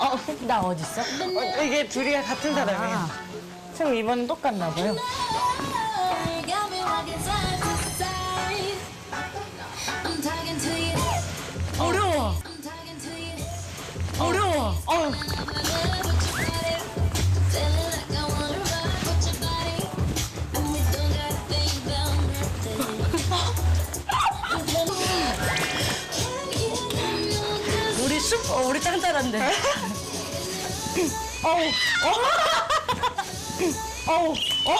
어, 나 어디 있어? 어, 이게 둘이 같은 사람이에요. 아. 지금 이번엔 똑같나 봐요. 어려워. 어려워. 어. 우리 슈퍼, 어, 우리 짱짤한데. 어우, 어. 어우, 어.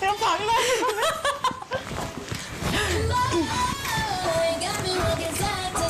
방금 You got me walking side to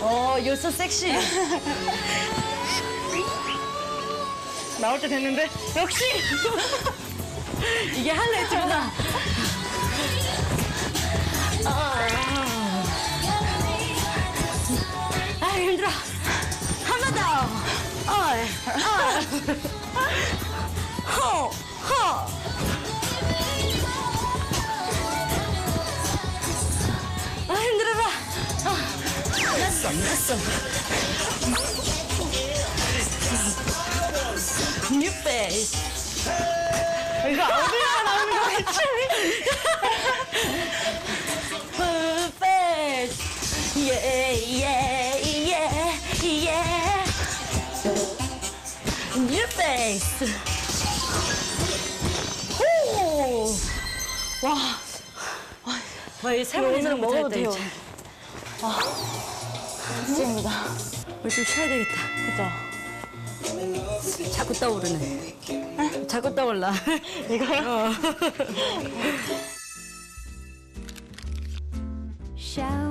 어, you're so sexy. 나올 때 됐는데 역시 이게 할레트구나. 허, 허. 아, 힘들어라. 아, 났어, 났어. 뉴 페이스. 이거 어디가 나오는 거겠지? New face. 오. 와. 와, 이 세번이 오늘 는 먹어도 돼요. 좋습니다. 우리 좀 쉬어야 되겠다. 그죠? 자꾸 떠오르네. 자꾸 떠올라. 이거요?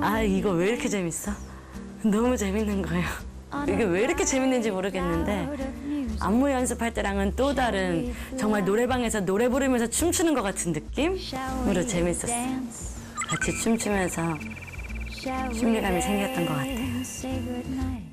아, 이거 왜 이렇게 재밌어? 너무 재밌는 거예요. 이게 왜 이렇게 재밌는지 모르겠는데 안무 연습할 때랑은 또 다른 정말 노래방에서 노래 부르면서 춤추는 것 같은 느낌으로 재밌었어. 같이 춤추면서 신비감이 생겼던 것. 같아요.